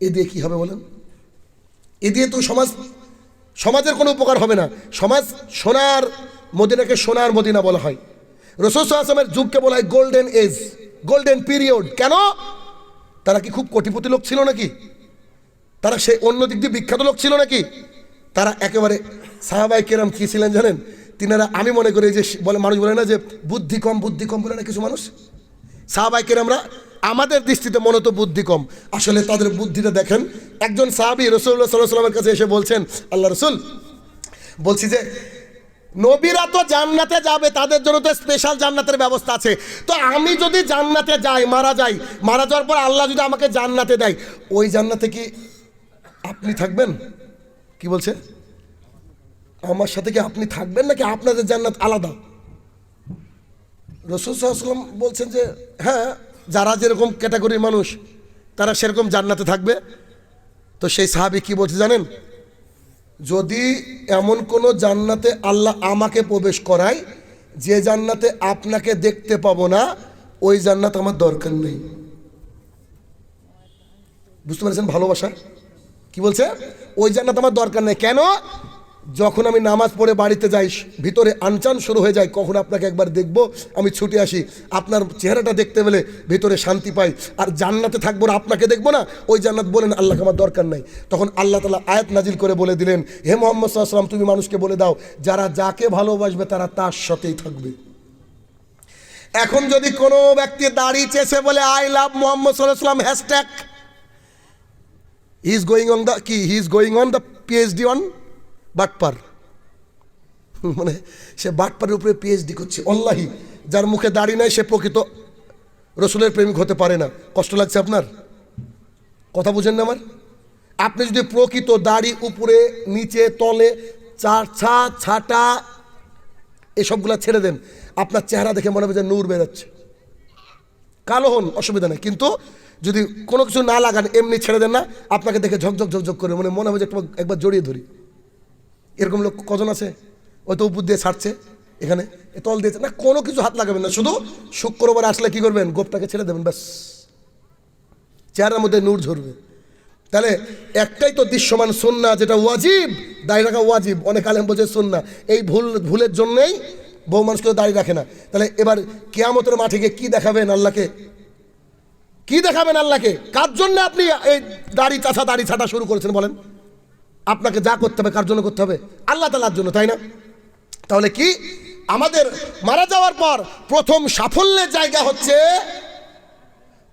এ দিয়ে কী হবে বলেন? এ দিয়ে তো সমাজ, সমাজের কোনো উপকার হবে না। সমাজ সোনার মদিনাকে সোনার মদিনা বলা হয়। রসুল আসলামের যুগকে বলা হয় গোল্ডেন এজ গোল্ডেন পিরিয়ড কেন? তারা কি খুব কোটিপতি লোক ছিল নাকি? তারা সে অন্য দিক দিয়ে বিখ্যাত লোক ছিল নাকি? তারা একেবারে সাহাবাই কেরাম কী ছিলেন জানেন? তিনারা, আমি মনে করি যে, বলে মানুষ বলে না যে, বুদ্ধি কম বুদ্ধি কম বলে না কিছু মানুষ? সাহাবাই কেরামরা আমাদের দৃষ্টিতে মনে তো বুদ্ধি কম। আসলে তাদের বুদ্ধিটা দেখেন, একজন সাহাবি রসুল্লাহ সাল্লাহ সাল্লামের কাছে এসে বলছেন, আল্লাহ রসুল, বলছি যে, নবীরা তো জান্নাতে যাবে, তাদের জন্য তো স্পেশাল জান্নাতের ব্যবস্থা আছে। তো আমি যদি জান্নাতে যাই, মারা যাই, মারা যাওয়ার পর আল্লাহ যদি আমাকে জান্নাতে দেয়, ওই জান্নাতে কি আপনি থাকবেন? কি বলছে? আমার সাথে কি আপনি থাকবেন নাকি আপনাদের জান্নাত আলাদা? রসুল সাল্লাম বলছেন যে হ্যাঁ যারা যেরকম ক্যাটাগরির মানুষ, তারা সেরকম জান্নাতে থাকবে। তো সেই সাহাবি কি বলছে জানেন? যদি এমন কোনো জান্নাতে আল্লাহ আমাকে প্রবেশ করায়, যে জান্নাতে আপনাকে দেখতে পাবো না, ওই জান্নাত আমার দরকার নেই। বুঝতে পেরেছেন ভালোবাসা? কি বলছে? ওই জান্নাত আমার দরকার নেই। কেন? যখন আমি নামাজ পড়ে বাড়িতে যাই, ভিতরে আনচান শুরু হয়ে যায়, কখন আপনাকে একবার দেখব, আমি ছুটে আসি। আপনার চেহারাটা দেখতে পেলে ভিতরে শান্তি পাই। আর জান্নাতে থাকব না, আপনাকে দেখব না, ওই জান্নাত বলেন আল্লাহকে আমার দরকার নাই। তখন আল্লাহ তালা আয়াত নাজিল করে বলে দিলেন, হে মোহাম্মদ সাল্লাম তুমি মানুষকে বলে দাও, যারা যাকে ভালোবাসবে তারা তার সাথেই থাকবে। এখন যদি কোনো ব্যক্তি দাঁড়িয়ে চেয়েছে বলে, আই লাভ মোহাম্মদ সাল্লাহ সাল্লাম hashtag. He is going on the কি he is going on the PhD on বাটপার। মানে সে বাটপারের উপরে পিএইচডি করছে। অল্লাহি যার মুখে দাড়ি নাই, সে প্রকৃত রসুলের প্রেমিক হতে পারে না। কষ্ট লাগছে আপনার? কথা বুঝেন না আমার? আপনি যদি প্রকৃত দাড়ি উপরে, নিচে, তলে, চার ছা, ছাটা, এসবগুলা ছেড়ে দেন, আপনার চেহারা দেখে মনে হবে যে নূর বেরোচ্ছে। কালো হন, অসুবিধা নেই। কিন্তু যদি কোনো কিছু না লাগান, এমনি ছেড়ে দেন না, আপনাকে দেখে ঝকঝক ঝকঝক করে মানে মনে হবে যে একবার জড়িয়ে ধরি। এরকম লোক কজন আছে? ওই তো উপর দিয়ে ছাড়ছে, এখানে। তল দিয়েছে। না, কোনো কিছু হাত লাগাবেন না। শুধু শুক্রবার আসলে কি করবেন? গোপটাকে ছেড়ে দেবেন, ব্যাস। চেহারার মধ্যে নূর ঝরবে। তাহলে একটাই তো দৃশ্যমান সুন্না, যেটা ওয়াজিব, দাঁড়িয়ে রাখা ওয়াজিব। অনেক আলেম বলছে সুন্না। এই ভুল, ভুলের জন্যেই বহু মানুষ কেউ দাঁড়িয়ে রাখে না। তাহলে এবার কেয়ামতের মাঠে গিয়ে কী দেখাবেন আল্লাহকে? কি দেখাবেন আল্লাহকে? কার জন্য আপনি এই দাড়ি চাষা দাড়ি ছাটা শুরু করেছেন বলেন? আপনাকে যা করতে হবে, কার জন্য করতে হবে? আল্লাহ তালার জন্য, তাই না? তাহলে কি? আমাদের মারা যাওয়ার পর প্রথম সাফল্যের জায়গা হচ্ছে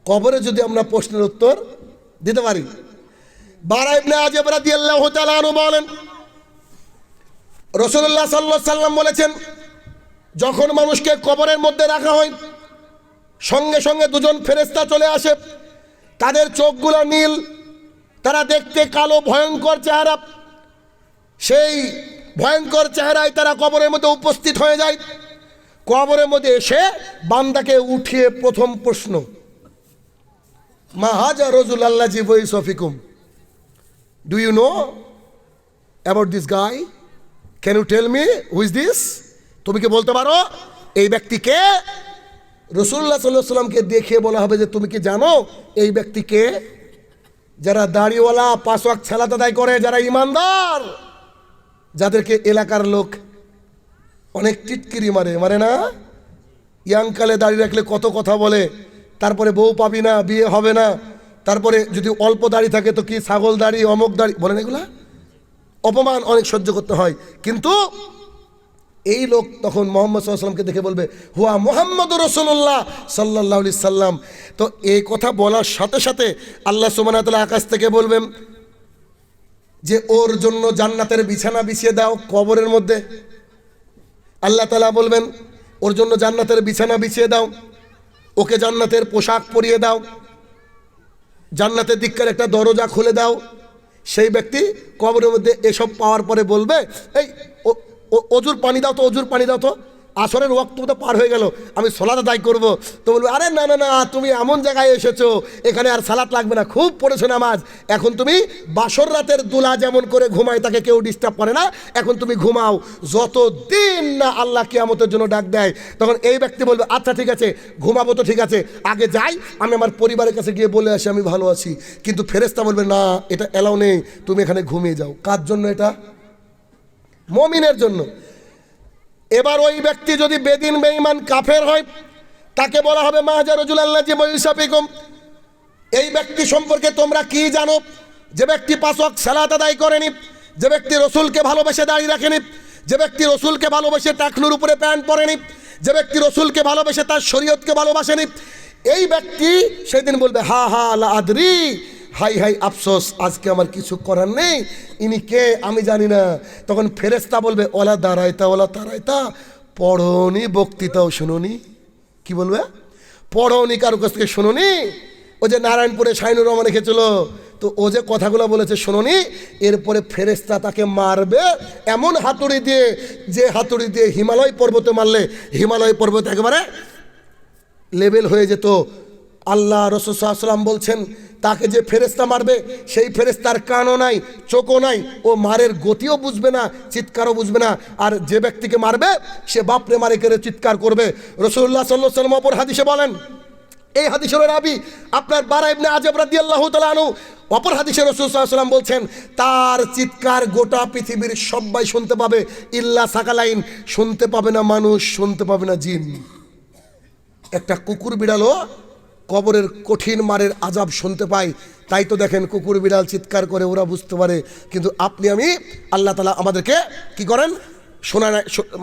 কবরে যদি আমরা প্রশ্নের উত্তর দিতে পারি। বারা ইবনে আজব রাদিয়াল্লাহু তাআলা আনহু বলেন রসুল্লাহ সাল্লাল্লাহু সাল্লাম বলেছেন, যখন মানুষকে কবরের মধ্যে রাখা হয়, সঙ্গে সঙ্গে দুজন ফেরেস্তা চলে আসে। তাদের চোখগুলো নীল তারা দেখতে কালো, ভয়ঙ্কর চেহারা। সেই ভয়ঙ্কর চেহারায় তারা কবরের মধ্যে উপস্থিত হয়ে যায়। কবরের মধ্যে এসে বান্দাকে উঠিয়ে প্রথম প্রশ্ন মাহাজা রজুল আল্লাহ জিবই সফিকুম। Do you know about this guy can you tell me who's this তুমি কি বলতে পারো? এই ব্যক্তিকে রসুল্লাহ সাল্লাহ সাল্লামকে দেখে বলা হবে যে তুমি কি জানো এই ব্যক্তিকে যারা দাড়িওয়ালা, পাশওয়াক ছেলা তাদাই করে, যারা ইমানদার, যাদেরকে এলাকার লোক অনেক টিটকিরি মারে মারে না? ইয়াংকালে দাড়ি রাখলে কত কথা বলে, তারপরে বউ পাবি না, বিয়ে হবে না, তারপরে যদি অল্প দাড়ি থাকে তো কি ছাগল দাড়ি, অমুক দাড়ি, বলেন এগুলা? অপমান অনেক সহ্য করতে হয়। কিন্তু এই লোক তখন মোহাম্মদ সাল্লামকে দেখে বলবে, হুয়া মোহাম্মদ রসুল্লাহ সাল্লাহ সাল্লাম তো এই কথা বলার সাথে সাথে আল্লাহ সুমানাতলা আকাশ থেকে বলবেন যে, ওর জন্য জান্নাতের বিছানা বিছিয়ে দাও কবরের মধ্যে। আল্লাহ তালা বলবেন, ওর জন্য জান্নাতের বিছানা বিছিয়ে দাও, ওকে জান্নাতের পোশাক পরিয়ে দাও, জান্নাতের দিককার একটা দরজা খুলে দাও। সেই ব্যক্তি কবরের মধ্যে এসব পাওয়ার পরে বলবে, এই, ও- অজুর পানি দাও তো অজুর পানি দাও তো। আসরের ওয়াক্ত তো পার হয়ে গেল। আমি সলাত আদায় করব। তো বলব, আরে না না না, তুমি এমন জায়গায় এসেছ, এখানে আর সালাত লাগবে না। খুব পড়েছো নামাজ। এখন তুমি বাসর রাতের দুলা যেমন করে ঘুমায়, তাকে কেউ ডিস্টার্ব করে না। এখন তুমি ঘুমাও। যত দিন না আল্লাহ কিয়ামতের জন্য ডাক দেয়, তখন এই ব্যক্তি বলবে আচ্ছা ঠিক আছে, ঘুমাবো তো, ঠিক আছে। আগে যাই, আমি আমার পরিবারের কাছে গিয়ে বলে আসি, আমি ভালো আছি। কিন্তু ফেরেস্তা বলবে, না, এটা এলাও নেই, তুমি এখানে ঘুমিয়ে যাও। কার জন্য এটা? মমিনের জন্য। এবার ওই ব্যক্তি যদি বেদিন বেঈমান কাফের হয়, তাকে বলা হবে মাহাজারুল আল্লাহ জি বৈশাফিকুম এই ব্যক্তি সম্পর্কে তোমরা কি জানো? যে ব্যক্তি পাশক সালাত আদায় করেনি, যে ব্যক্তি রসুলকে ভালোবেসে দাঁড়িয়ে রাখেনি, যে ব্যক্তি রসুলকে ভালোবেসে টাকলুর উপরে প্যান্ট পরেনি, যে ব্যক্তি রসুলকে ভালোবেসে তার শরীয়তকে ভালোবাসেনি, এই ব্যক্তি সেদিন বলবে, হা হা, লা আদরি। হাই হাই, আফসোস, আজকে আমার কিছু করার নেই। ইনি কে? আমি জানি না। তখন ফেরেস্তা বলবে, ওলা দাঁড়াইতা ওলা তারাইতা পড়নি, বক্তৃতাও শুনুনি। কি বলবে? পড়নি, কারও কাছ থেকে শুনুনি? ও যে নারায়ণপুরে শাইনুর রহমান রেখেছিল তো ও যে কথাগুলো বলেছে শুনুনি, এরপরে ফেরেস্তা তাকে মারবে এমন হাতুড়ি দিয়ে, যে হাতুড়ি দিয়ে হিমালয় পর্বতে মারলে হিমালয় পর্বত একেবারে লেভেল হয়ে যেত। আল্লাহ রসুলাম বলছেন, তাকে যে ফেরেস্তা মারবে, সেই ফেরেস্তার কানও নাই, চোখও নাই, ও মারের গতিও বুঝবে না, চিৎকারও বুঝবে না, আর যে ব্যক্তিকে মারবে, সে বাপরে মারে করে চিৎকার করবে। রসুল্লাহ সাল্লাহ সাল্লাম অপর হাদিসে বলেন, এই হাদিসের রাবি, আপনার বারা ইবনে আজব রাদি আল্লাহ তালানু অপর হাদিসে রসুল সাল্লাম বলছেন, তার চিৎকার গোটা পৃথিবীর সবাই শুনতে পাবে, ইল্লা সাকালাইন, শুনতে পাবে না মানুষ, শুনতে পাবে না জিন। একটা কুকুর বিড়ালও কবরের কঠিন মারের আজাব শুনতে পাই। তাই তো দেখেন কুকুর বিড়াল চিৎকার করে, ওরা বুঝতে পারে। কিন্তু আপনি, আমি, আল্লাহ তালা আমাদেরকে কি করেন? শোনা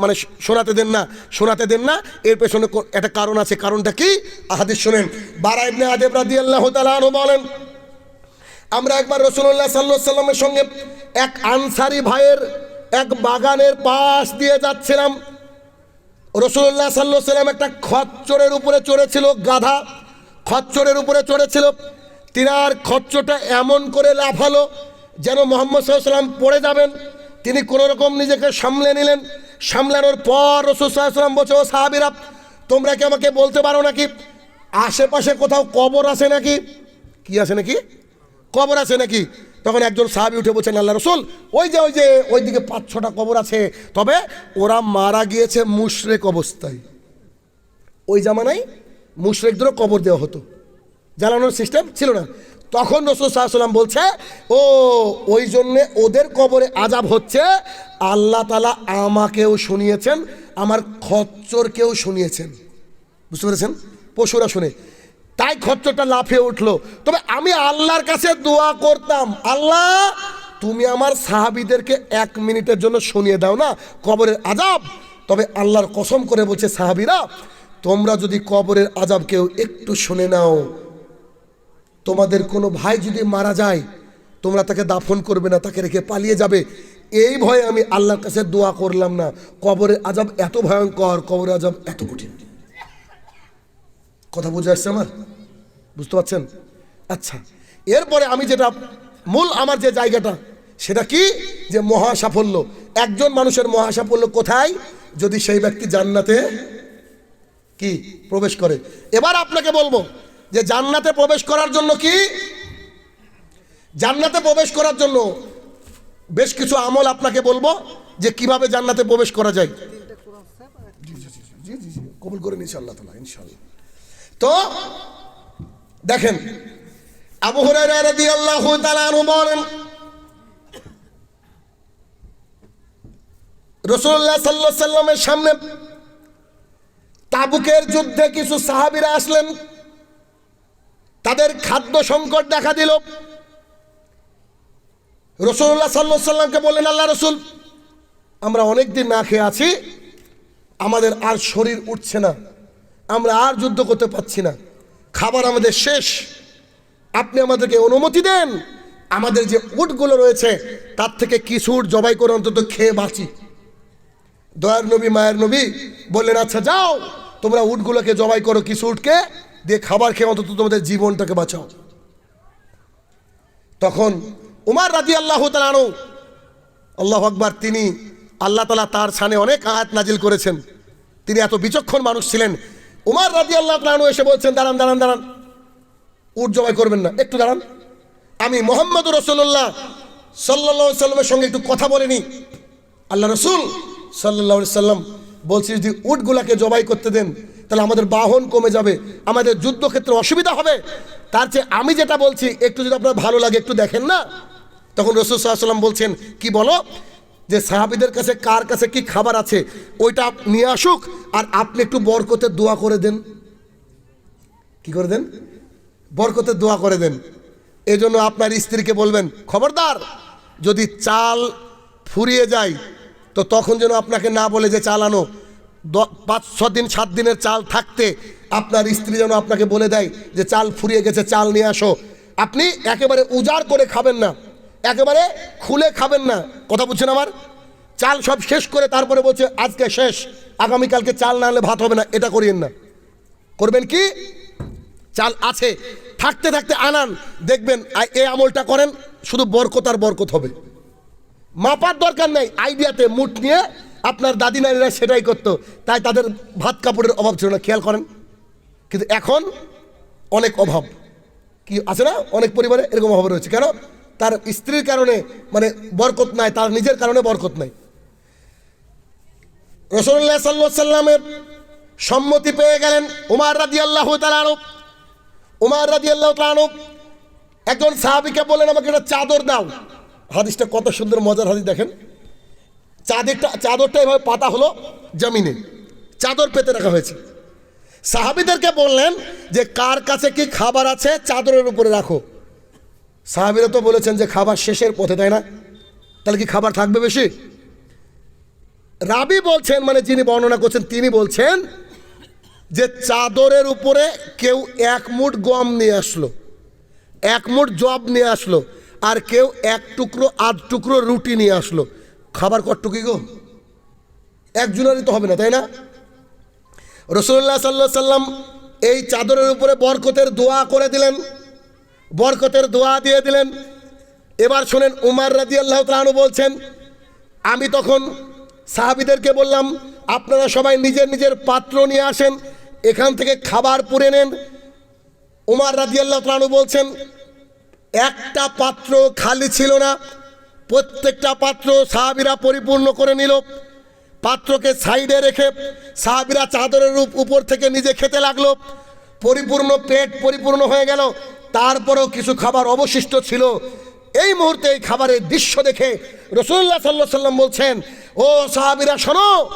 মানে শোনাতে দেন না, শোনাতে দেন না। এর পেছনে একটা কারণ আছে। কারণটা কি? আহাদিস শোনেন, বারা ইবনে আদেব রাদি আল্লাহ বলেন, আমরা একবার রসুল্লাহ সাল্লাহ সাল্লামের সঙ্গে এক আনসারি ভাইয়ের এক বাগানের পাশ দিয়ে যাচ্ছিলাম। রসুল্লাহ সাল্লাহ সাল্লাম একটা খচ্চরের উপরে চড়েছিল গাধা। খচ্চরের উপরে চড়েছিল। তিনার খচ্চরটা এমন করে লাফালো যেন মোহাম্মদ সাল্লাম পড়ে যাবেন। তিনি কোনো রকম নিজেকে সামলে নিলেন। সামলানোর পর রসুল সাল্লাম বলছে, ও সাহাবিরা, তোমরা কি আমাকে বলতে পারো নাকি? আশেপাশে কোথাও কবর আছে নাকি? কি আছে নাকি? কবর আছে নাকি? তখন একজন সাহাবি উঠে বলছেন, আল্লাহ রসুল, ওই যে ওই যে, ওইদিকে পাঁচ ছটা কবর আছে। তবে ওরা মারা গিয়েছে মুশরেক অবস্থায়। ওই জামানায় মুশরেকদেরও কবর দেওয়া হতো। জ্বালানোর সিস্টেম ছিল না। তখন রসুল সাল্লাম বলছে, ও, ওই জন্যে ওদের কবরে আজাব হচ্ছে। আল্লাহ তালা আমাকেও শুনিয়েছেন, আমার খচ্চরকেও শুনিয়েছেন। বুঝতে পেরেছেন? পশুরা শুনে। তাই খচ্চরটা লাফিয়ে উঠল। তবে আমি আল্লাহর কাছে দোয়া করতাম, আল্লাহ, তুমি আমার সাহাবিদেরকে এক মিনিটের জন্য শুনিয়ে দাও না, কবরের আজাব তবে আল্লাহর কসম করে বলছে সাহাবিরা তোমরা যদি কবরের আজাব কেউ একটু শুনে নাও, তোমাদের কোনো ভাই যদি মারা যায়, তোমরা তাকে দাফন করবে না, তাকে রেখে পালিয়ে যাবে। এই ভয়ে আমি আল্লাহর কাছে দোয়া করলাম না। কবরের আজাব এত ভয়ঙ্কর, কবরের আজাব এত কঠিন। কথা বুঝে আসছে আমার? বুঝতে পারছেন? আচ্ছা এরপরে আমি যেটা, মূল আমার যে জায়গাটা, সেটা কি? যে মহা সাফল্য একজন মানুষের মহা সাফল্য কোথায়? যদি সেই ব্যক্তি জান্নাতে কি? প্রবেশ করে। এবার আপনাকে বলব যে জান্নাতে প্রবেশ করার জন্য কি? জান্নাতে প্রবেশ করার জন্য বেশ কিছু আমল আপনাকে বলব যে কীভাবে জান্নাতে প্রবেশ করা যায়। কবুল করে নিচ্ছে আল্লাহ তালা ইনশাল্লাহ তো দেখেন, আবু হুরায়রা রাদিয়াল্লাহু তাআলা বলেন, রাসূলুল্লাহ সাল্লাল্লাহু সাল্লামের সামনে তাবুকের যুদ্ধে কিছু সাহাবীরা আসলেন। তাদের খাদ্য সংকট দেখা দিল। রসুল্লাহ সাল্লাহ সাল্লামকে বললেন, আল্লাহ রসুল, আমরা অনেক দিন না খেয়ে আছি। আমাদের আর শরীর উঠছে না। আমরা আর যুদ্ধ করতে পারছি না। খাবার আমাদের শেষ। আপনি আমাদেরকে অনুমতি দেন। আমাদের যে উটগুলো রয়েছে, তার থেকে কিছু উট জবাই করে অন্তত খেয়ে বাঁচি। দয়ার নবী, মায়ের নবী বললেন আচ্ছা যাও। তোমরা উটগুলোকে জবাই করো কিছু উটকে, দিয়ে খাবার খেয়ে অন্তত তোমাদের জীবনটাকে বাঁচাও। তখন উমার রাজি আল্লাহ তালানো আল্লাহ আকবার, তিনি আল্লাহ তালা তার সানে অনেক আয়াত নাজিল করেছেন। তিনি এত বিচক্ষণ মানুষ ছিলেন। উমার রাজি আল্লাহ তালু এসে বলছেন, দাঁড়ান দাঁড়ান দাঁড়ান। উট জবাই করবেন না। একটু দাঁড়ান। আমি মোহাম্মদ রসুল্লাহ সাল্লা সাল্লামের সঙ্গে একটু কথা বলিনি। আল্লাহ রসুল সাল্লাহ সাল্লাম বলছি, যদি উটগুলাকে জবাই করতে দেন, তাহলে আমাদের বাহন কমে যাবে, আমাদের যুদ্ধক্ষেত্রে অসুবিধা হবে। তার চেয়ে আমি যেটা বলছি, একটু যদি আপনার ভালো লাগে, একটু দেখেন না? তখন রসুল সাল্লাম বলছেন, কি বলো? যে সাহাবিদের কাছে কার কাছে কি খাবার আছে, ওইটা নিয়ে আসুক, আর আপনি একটু বরকতের দোয়া করে দেন। কি করে দেন? বরকতের দোয়া করে দেন। এজন্য আপনার স্ত্রীকে বলবেন, খবরদার, যদি চাল ফুরিয়ে যায় তো তখন যেন আপনাকে না বলে যে চালানো পাঁচ ছ দিন, সাত দিনের চাল থাকতে আপনার স্ত্রী যেন আপনাকে বলে দেয় যে চাল ফুরিয়ে গেছে, চাল নিয়ে আসো। আপনি একেবারে উজাড় করে খাবেন না, একেবারে খুলে খাবেন না। কথা বুঝছেন আমার? চাল সব শেষ করে তারপরে বলছে, আজকে শেষ, আগামীকালকে চাল না হলে ভাত হবে না, এটা করিয়েন না। করবেন কি? চাল আছে, থাকতে থাকতে আনান, দেখবেন এই আমলটা করেন, শুধু বরকত আর বরকত হবে। মাপার দরকার নেই। আইডিয়াতে মুঠ নিয়ে আপনার দাদি নারীরা সেটাই করতো। তাই তাদের ভাত কাপড়ের অভাব ছিল না, খেয়াল করেন। কিন্তু এখন অনেক অভাব। কি আছে না? অনেক পরিবারে এরকম অভাব রয়েছে। কেন? তার স্ত্রীর কারণে মানে বরকত নাই, তার নিজের কারণে বরকত নাই। রসুল্লাহ সাল্লা সাল্লামের সম্মতি পেয়ে গেলেন উমার রাজি আল্লাহ তালানো উমার রাজি আল্লাহ তালানো একজন সাহাবিকে বললেন, আমাকে একটা চাদর দাও। হাদিসটা কত সুন্দর, মজার হাদিস দেখেন। চাদরটা চাদরটা এভাবে পাতা হলো জমিনে। চাদর পেতে রাখা হয়েছে। সাহাবিদেরকে বললেন যে, কার কাছে কি খাবার আছে চাদরের উপরে রাখো। সাহাবিরা তো বলেছেন যে, খাবার শেষের পথে তাই না? তাহলে কি খাবার থাকবে বেশি? রাবি বলছেন মানে যিনি বর্ণনা করছেন, তিনি বলছেন যে, চাদরের উপরে কেউ এক মুঠ গম নিয়ে আসলো। এক মুঠ জব নিয়ে আসলো। আর কেউ এক টুকরো, আধ টুকরো রুটি নিয়ে আসলো। খাবার কটটুকি গো? একজনেরই তো হবে না, তাই না? রসুল্লাহ সাল্লাহ সাল্লাম এই চাদরের উপরে বরকতের দোয়া করে দিলেন। বরকতের দোয়া দিয়ে দিলেন। এবার শোনেন, উমার রাজি আল্লাহ তালু বলছেন, আমি তখন সাহাবিদেরকে বললাম, আপনারা সবাই নিজের নিজের পাত্র নিয়ে আসেন, এখান থেকে খাবার পুড়ে নেন। উমার রাজি আল্লাহ তালু বলছেন একটা পাত্র খালি ছিল না। প্রত্যেকটা পাত্র সাহাবিরা পরিপূর্ণ করে নিল। পাত্রকে সাইডে রেখে সাহাবিরা চাদরের উপ- উপর থেকে নিজে খেতে লাগল। পরিপূর্ণ পেট পরিপূর্ণ হয়ে গেল। তারপরেও কিছু খাবার অবশিষ্ট ছিল। এই মুহূর্তে এই খাবারের দৃশ্য দেখে রসুল্লাহ সাল্লাহ সাল্লাম বলছেন, ও সাহাবিরা, শোনো!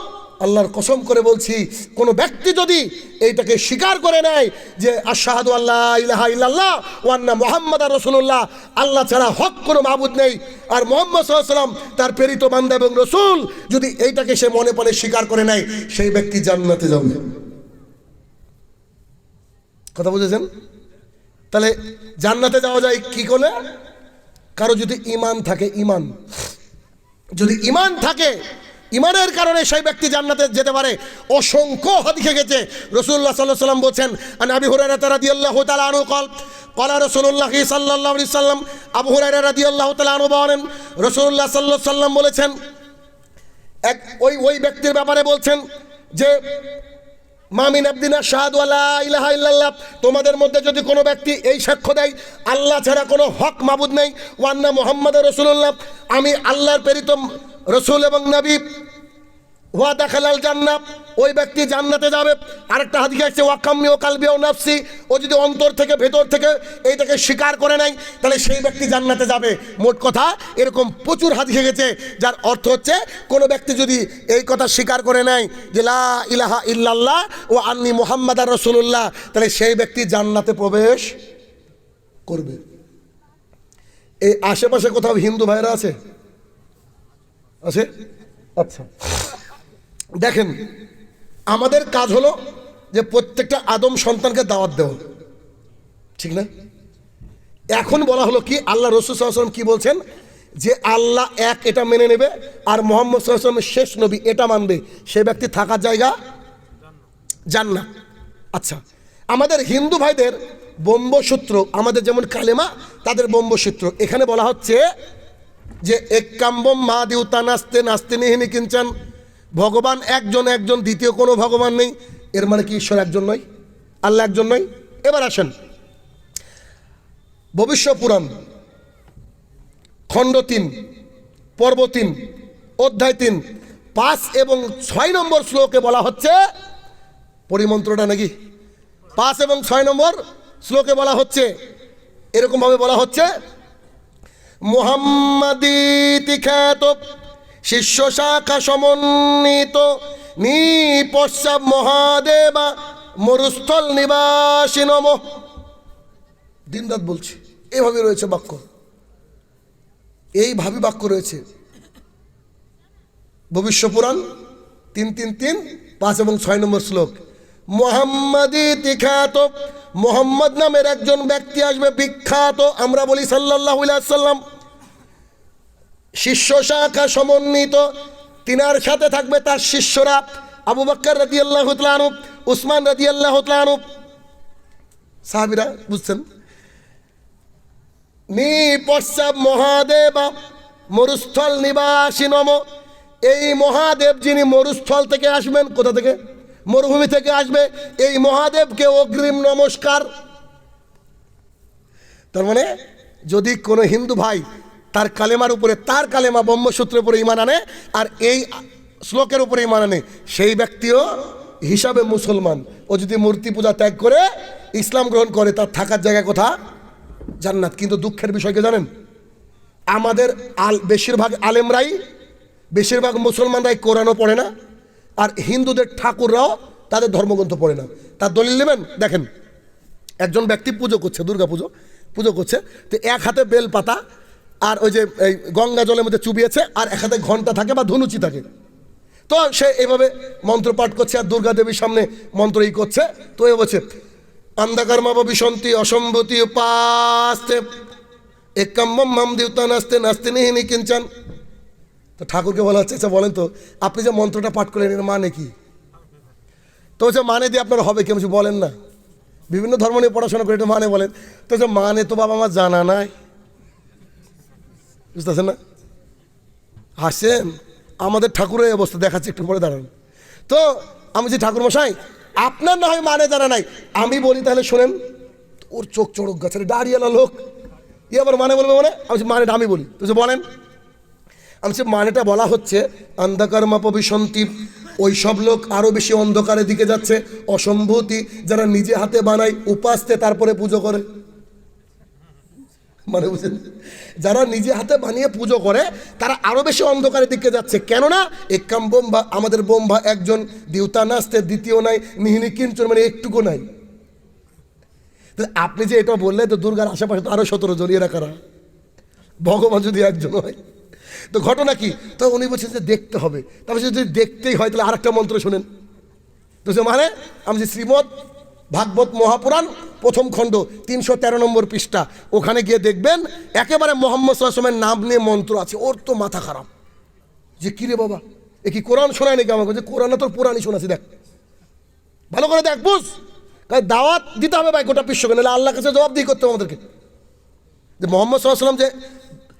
আল্লাহর কসম করে বলছি, কোনো ব্যক্তি যদি এইটাকে স্বীকার করে নেয় যে আশাহাদু আল্লাহ ইলাহা ইল্লাল্লাহ ওয়ান্না মোহাম্মদ আর রসুল্লাহ আল্লাহ ছাড়া হক কোনো মাবুদ নেই। আর মোহাম্মদ সাল্লাম তার প্রেরিত বান্দা এবং রসুল যদি এইটাকে সে মনে মনে স্বীকার করে নেয়, সেই ব্যক্তি জান্নাতে যাবে। কথা বুঝেছেন? তাহলে জান্নাতে যাওয়া যায় কি করে? কারও যদি ইমান থাকে ইমান যদি ইমান থাকে ইমানের কারণে সেই ব্যক্তি জান্নাতে যেতে পারে। অসংখ্য হাদিসে গেছে। রসুল্লাহ সাল্লাহ সাল্লাম বলছেন আর আবি হুরায়রা রাদিয়াল্লাহু আল্লাহ আনহু কল কলা রসুল্লাহ সাল্লাল্লাহু আলাইহি সাল্লাম আবু হইরা রাদি আল্লাহ তালা আনহু বলেন রসুল্লাহ সাল্লাহ সাল্লাম বলেছেন, এক ওই ওই ব্যক্তির ব্যাপারে বলছেন যে মামিন আব্দিনা শাহাদু আল্লাহ ইলাহা ইল্লাল্লাহ। তোমাদের মধ্যে যদি কোনো ব্যক্তি এই সাক্ষ্য দেয়, আল্লাহ ছাড়া কোনো হক মাবুদ নেই। ওয়ান্না মোহাম্মদ রসুল্লাহ আমি আল্লাহর প্রেরিত রসুল এবং নবী। ওয়া দেখালাল জান্নাত ওই ব্যক্তি জান্নাতে যাবে। আরেকটা হাদিস আছে, ওয়াকাম্মি ও কালবি ও নাফসি। ও যদি অন্তর থেকে, ভেতর থেকে এইটাকে স্বীকার করে নেয়, তাহলে সেই ব্যক্তি জান্নাতে যাবে। মোট কথা, এরকম প্রচুর হাদিসে গেছে, যার অর্থ হচ্ছে, কোনো ব্যক্তি যদি এই কথা স্বীকার করে নেয় যে, লা ইলাহা ইল্লাল্লাহ ও আন্নি মোহাম্মদ আর রসুল্লাহ তাহলে সেই ব্যক্তি জান্নাতে প্রবেশ করবে। এই আশেপাশে কোথাও হিন্দু ভাইরা আছে? আছে? আচ্ছা। দেখেন আমাদের কাজ হলো যে প্রত্যেকটা আদম সন্তানকে দাওয়াত দেওয়া। ঠিক না? এখন বলা হলো কি, আল্লাহ রসুল সাল্লাম কি বলছেন? যে আল্লাহ এক এটা মেনে নেবে আর মোহাম্মদ সাল্লামের শেষ নবী এটা মানবে। সে ব্যক্তি থাকার জায়গা যান জান্না আচ্ছা আমাদের হিন্দু ভাইদের ব্রহ্মসূত্র, আমাদের যেমন কালেমা, তাদের ব্রহ্মসূত্র। এখানে বলা হচ্ছে যে একাম্বম মা দিউতা নাস্তে নাস্তে নিহিনি কিঞ্চান। ভগবান একজন একজন, দ্বিতীয় কোনো ভগবান নেই। এর মানে কি ঈশ্বর একজন নয়? আল্লাহ একজন নয়? এবার আসেন। ভবিষ্য পুরাণ, খণ্ড তিন, পর্ব তিন, অধ্যায় তিন, পাঁচ এবং ছয় নম্বর শ্লোকে বলা হচ্ছে, পরিমন্ত্রটা নাকি? পাঁচ এবং ছয় নম্বর শ্লোকে বলা হচ্ছে, এরকমভাবে বলা হচ্ছে, মোহাম্মদীতি খ্যাত শিষ্য শাখা সমন্বিত নিপশ্চাপ মহাদেবা মরুস্থল নিবাসী নম। দিনরাত বলছি, এভাবে রয়েছে বাক্য। এইভাবে বাক্য রয়েছে। ভবিষ্য পুরাণ তিন তিন তিন, পাঁচ এবং ছয় নম্বর শ্লোক। মোহাম্মদী খ্যাত মোহাম্মদ নামের একজন ব্যক্তি আসবে বিখ্যাত, আমরা বলি সাল্লাহ সাল্লাম শিষ্য শাখা সমন্বিত। তিনার সাথে থাকবে তার শিষ্যরা আবু বাক্কর রাজি আল্লাহ তালু উসমান রাজি আল্লাহ তালু সাহাবিরা বুঝছেন? নি নিপশ্চাপ মহাদেব মরুস্থল নিবাসী নম। এই মহাদেব যিনি মরুস্থল থেকে আসবেন, কোথা থেকে? মরুভূমি থেকে আসবে। এই মহাদেবকে অগ্রিম নমস্কার। তার মানে যদি কোনো হিন্দু ভাই তার কালেমার উপরে, তার কালেমা ব্রহ্মসূত্রের উপরে ইমান আনে, আর এই শ্লোকের উপরে ইমান আনে। সেই ব্যক্তিও হিসাবে মুসলমান। ও যদি মূর্তি পূজা ত্যাগ করে, ইসলাম গ্রহণ করে, তার থাকার জায়গা কোথা? জান্নাত। কিন্তু দুঃখের বিষয়কে জানেন? আমাদের আল, বেশিরভাগ আলেমরাই, বেশিরভাগ মুসলমানরাই কোরআনও পড়ে না, আর হিন্দুদের ঠাকুররাও তাদের ধর্মগ্রন্থ পড়ে না। তার দলিল নেবেন? দেখেন, একজন ব্যক্তি পুজো করছে দুর্গা পুজো পুজো করছে, তো এক হাতে বেল পাতা আর ওই যে এই গঙ্গা জলের মধ্যে চুবিয়েছে, আর এক হাতে ঘণ্টা থাকে বা ধনুচি থাকে। তো সে এইভাবে মন্ত্র পাঠ করছে, আর দুর্গা দেবীর সামনে মন্ত্র ই করছে। তো এ বলছে অন্ধকার মাব বিসন্তি অসম্ভতি উপাস্তে একাম্বম মাম দেবতা নাস্তে নাস্তে নিহিনি কিঞ্চান। তো ঠাকুরকে বলা হচ্ছে আচ্ছা বলেন তো, আপনি যে মন্ত্রটা পাঠ করলেন, এর মানে কি? তো হচ্ছে মানে দিয়ে আপনার হবে কেউ বলেন না। বিভিন্ন ধর্ম নিয়ে পড়াশোনা করে, এটা মানে বলেন। তো হচ্ছে মানে তো বাবা আমার জানা নাই। বুঝতেছেন না? হাসেন, আমাদের ঠাকুরের অবস্থা দেখাচ্ছে, একটু পরে দাঁড়ান। তো, আমি যে ঠাকুর মশাই আপনার না হয় মানে জানা নাই। আমি বলি তাহলে শোনেন, ওর চোখ চড়ক, গাছের দাঁড়িয়েলা লোক। ই আবার মানে বলবে মানে? আমি মানেটা আমি বলি। তো যে বলেন, আমি সে মানেটা বলা হচ্ছে, অন্ধকার মাপবিসন্তি ওই সব লোক আরও বেশি অন্ধকারের দিকে যাচ্ছে, অসম্ভূতি, যারা নিজে হাতে বানায়, উপাসতে তারপরে পুজো করে। মানে বুঝেন যারা নিজে হাতে বানিয়ে পুজো করে, তারা আরও বেশি অন্ধকারের দিকে যাচ্ছে। কেননা একাম বোম্বা আমাদের বোম্বা একজন দেউতা নাচতে দ্বিতীয় নাই নিহিনি কিঞ্চন মানে একটুকু নাই। আপনি যে এটা বললেন তো দুর্গার আশেপাশে তো আরও সতেরো জড়িয়ে রাখারা ভগবান যদি একজন হয়। তো ঘটনা কি? তো উনি বলছেন যে দেখতে হবে। তারপর যদি দেখতেই হয়, তাহলে আরেকটা মন্ত্র শোনেন। তো সে মানে? আমি যে শ্রীমদ ভাগবত মহাপুরাণ, প্রথম খণ্ড, তিনশো তেরো নম্বর পৃষ্ঠা। ওখানে গিয়ে দেখবেন, একেবারে মোহাম্মদ সাল্লামের নাম নিয়ে মন্ত্র আছে, ওর তো মাথা খারাপ। যে কিরে বাবা, এ কি কোরআন শোনায় নাকি আমাকে? যে কোরআনে তোর পুরাণই শোনাছি, দেখ। ভালো করে দেখ, বুঝ। দাওয়াত দিতে হবে ভাই গোটা বিশ্বকে, নাহলে আল্লাহ কাছে জবাব দিয়ে করতে হবে আমাদেরকে। যে মোহাম্মদ সাল্লাম যে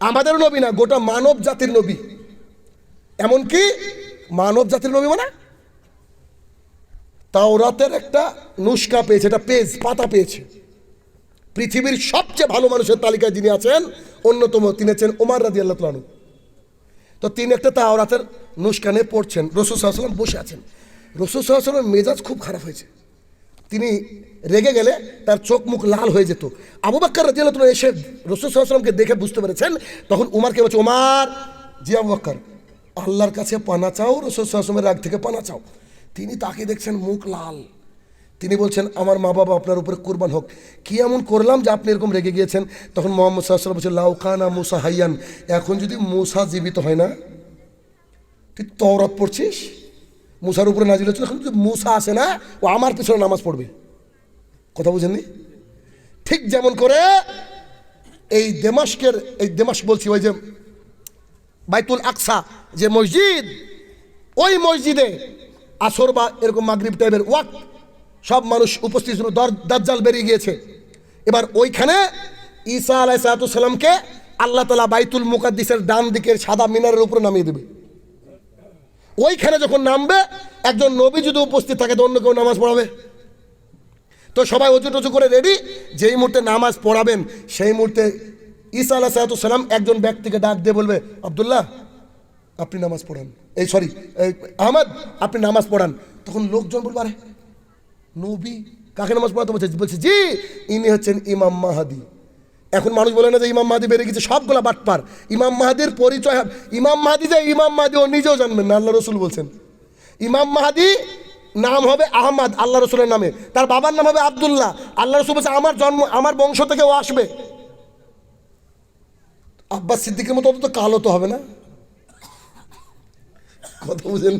আমাদের নবী না, গোটা মানব জাতির নবী। এমনকি মানব জাতির নবী মানে তাওরাতের একটা নুস্কা পেয়েছে, একটা পেজ, পাতা পেয়েছে। পৃথিবীর সবচেয়ে ভালো মানুষের তালিকায় যিনি আছেন, অন্যতম তিনি আছেন ওমার রাজি আল্লাহ তালু তো তিনি একটা তাওরাতের নুস্কানে পড়ছেন, রসুল সাল্লাম বসে আছেন। রসুল সাল্লামের মেজাজ খুব খারাপ হয়েছে। তিনি রেগে গেলে তার চোখ মুখ লাল হয়ে যেত। আবু বাক্কার রাজি আল্লাহ এসে রসুল সাল্লামকে দেখে বুঝতে পেরেছেন, তখন উমারকে বলছে ওমার জি আবু বাক্কার আল্লাহর কাছে পানা চাও, রসুল সাল্লামের রাগ থেকে পানা চাও। তিনি তাকে দেখছেন মুখ লাল। তিনি বলছেন, আমার মা বাবা আপনার উপরে কোরবান হোক। কি এমন করলাম যে আপনি এরকম রেগে গিয়েছেন? তখন মোহাম্মদ সাল্লাম বলছেন লাউকানা মুসা হাইয়ান। এখন যদি মুসা জীবিত হয় না, তুই তওরাত পড়ছিস? মুসার উপরে নাজিল হচ্ছিল এখন যদি মুসা আসে না, ও আমার পিছনে নামাজ পড়বে। কথা বুঝেননি? ঠিক যেমন করে এই দেমাস্কের এই দেমাস বলছি, ওই যে বাইতুল আকসা যে মসজিদ, ওই মসজিদে আসর বা এরকম মাগরিব টাইপের ওয়াক সব মানুষ উপস্থিত ছিল দাজ্জাল বেরিয়ে গিয়েছে। এবার ওইখানে ঈসা আলাই সালাতামকে আল্লাহ তালা বাইতুল মুকাদ্দিসের ডান দিকের সাদা মিনারের উপরে নামিয়ে দেবে। ওইখানে যখন নামবে, একজন নবী যদি উপস্থিত থাকে তো অন্য কেউ নামাজ পড়াবে। তো সবাই অজু টজু করে রেডি যেই মুহূর্তে নামাজ পড়াবেন, সেই মুহূর্তে ঈসা আলাহ সালাম একজন ব্যক্তিকে ডাক দিয়ে বলবে, আবদুল্লাহ আপনি নামাজ পড়ান। এই সরি আহমদ, আপনি নামাজ পড়ান। তখন লোকজন বলবে, আরে, নবী কাকে নামাজ পড়াতে বলছে? বলছে, জি, ইনি হচ্ছেন ইমাম মাহাদি। এখন মানুষ বলে না যে ইমাম মাহাদি বেড়ে গেছে, সবগুলা বাটপার। ইমাম মাহাদির পরিচয় ইমাম মাহাদি যে ইমাম মাহাদি, ও নিজেও জানবেন না, আল্লাহ রসুল বলছেন। ইমাম মাহাদি নাম হবে আহমদ, আল্লাহ রসুলের নামে। তার বাবার নাম হবে আবদুল্লাহ। আল্লাহ রসুল বলছে, আমার জন্ম, আমার বংশ থেকে ও আসবে। আব্বাস সিদ্দিকের মতো অত তো কালো তো হবে না। কথা বুঝেন?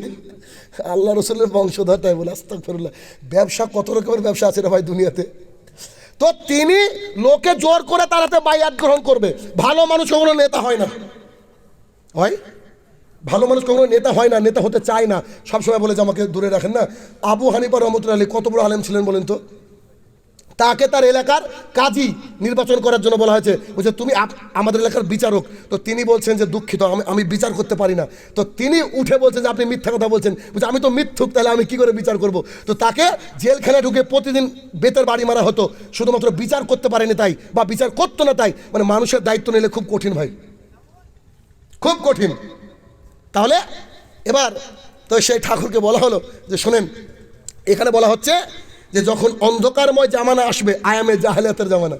আল্লাহ রসুলের বংশধর তাই বলে আস্তাক ফেরুল্লাহ ব্যবসা কত রকমের ব্যবসা আছে রে ভাই দুনিয়াতে? তো তিনি লোকে জোর করে তার হাতে বাইয়াত গ্রহণ করবে। ভালো মানুষ কখনো নেতা হয় না। হয়? ভালো মানুষ কখনো নেতা হয় না, নেতা হতে চায় না। সবসময় বলে যে, আমাকে দূরে রাখেন না। আবু হানিফা রহমতুল্লাহ আলী কত বড় আলেম ছিলেন বলেন তো? তাকে তার এলাকার কাজী নির্বাচন করার জন্য বলা হয়েছে। বলছে, তুমি আমাদের এলাকার বিচারক। তো তিনি বলছেন যে, দুঃখিত, আমি আমি বিচার করতে পারি না। তো তিনি উঠে বলছেন যে, আপনি মিথ্যা কথা বলছেন। বলছে, আমি তো মিথ্যুক, তাহলে আমি কি করে বিচার করব? তো তাকে জেলখানায় ঢুকে প্রতিদিন বেতের বাড়ি মারা হতো। শুধুমাত্র বিচার করতে পারেনি তাই, বা বিচার করতো না তাই। মানে মানুষের দায়িত্ব নিলে খুব কঠিন ভাই। খুব কঠিন। তাহলে এবার তো সেই ঠাকুরকে বলা হলো যে, শোনেন, এখানে বলা হচ্ছে যে যখন অন্ধকারময় জামানা আসবে আয়ামে জাহালিয়াতের জামানা।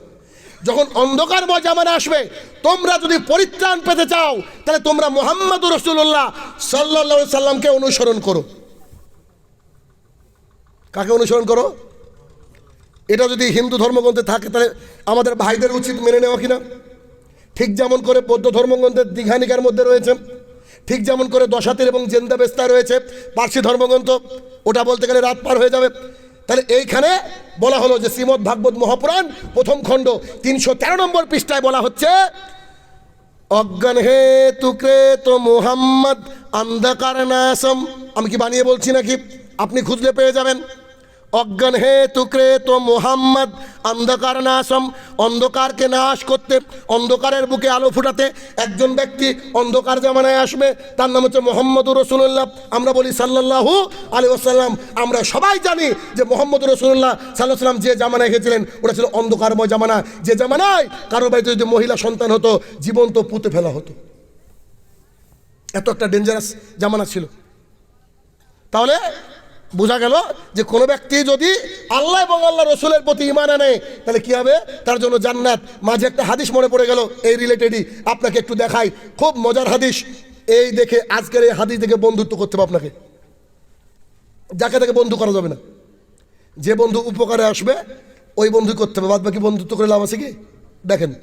যখন অন্ধকারময় জামানা আসবে, তোমরা যদি পরিত্রাণ পেতে চাও, তাহলে তোমরা মোহাম্মদ রসুল্লাহ সাল্লা সাল্লামকে অনুসরণ করো। কাকে অনুসরণ করো? এটা যদি হিন্দু ধর্মগ্রন্থে থাকে, তাহলে আমাদের ভাইদের উচিত মেনে নেওয়া কিনা? ঠিক যেমন করে বৌদ্ধ ধর্মগ্রন্থের দীঘানিকার মধ্যে রয়েছে, ঠিক যেমন করে দশাতের এবং জেন্দা বেস্তায় রয়েছে, পার্সি ধর্মগ্রন্থ, ওটা বলতে গেলে রাত পার হয়ে যাবে। তাহলে এইখানে বলা হলো যে শ্রীমদ ভাগবত মহাপুরাণ, প্রথম খণ্ড, তিনশো তেরো নম্বর পৃষ্ঠায় বলা হচ্ছে, অজ্ঞান হে তুকরে তো মোহাম্মদ, অন্ধকার নাসম। আমি কি বানিয়ে বলছি নাকি? আপনি খুঁজলে পেয়ে যাবেন। অজ্ঞান হে তুকরে তো মোহাম্মদ অন্ধকার নাশম অন্ধকারকে নাশ করতে, অন্ধকারের বুকে আলো ফুটাতে একজন ব্যক্তি অন্ধকার জামানায় আসবে, তার নাম হচ্ছে মোহাম্মদ রসুল্লাহ আমরা বলি সাল্লাল্লাহু আলী ওসাল্লাম আমরা সবাই জানি যে মোহাম্মদ রসুল্লাহ সাল্লাহ সাল্লাম যে জামানায় গেছিলেন ওটা ছিল অন্ধকারময় জামানা। যে জামানায় কারও বাড়িতে যদি মহিলা সন্তান হতো জীবন্ত পুঁতে ফেলা হতো। এত একটা ডেঞ্জারাস জামানা ছিল। তাহলে বোঝা গেল যে কোনো ব্যক্তি যদি আল্লাহ এবং আল্লাহ রসুলের প্রতি ইমান আনে, তাহলে কি হবে? তার জন্য জান্নাত। মাঝে একটা হাদিস মনে পড়ে গেল, এই রিলেটেডই আপনাকে একটু দেখাই। খুব মজার হাদিস। এই দেখে আজকের এই হাদিস দেখে বন্ধুত্ব করতে হবে আপনাকে। যাকে তাকে বন্ধু করা যাবে না। যে বন্ধু উপকারে আসবে, ওই বন্ধু করতে হবে। বাদ বাকি বন্ধুত্ব করে লাভ আছে কি? দেখেন।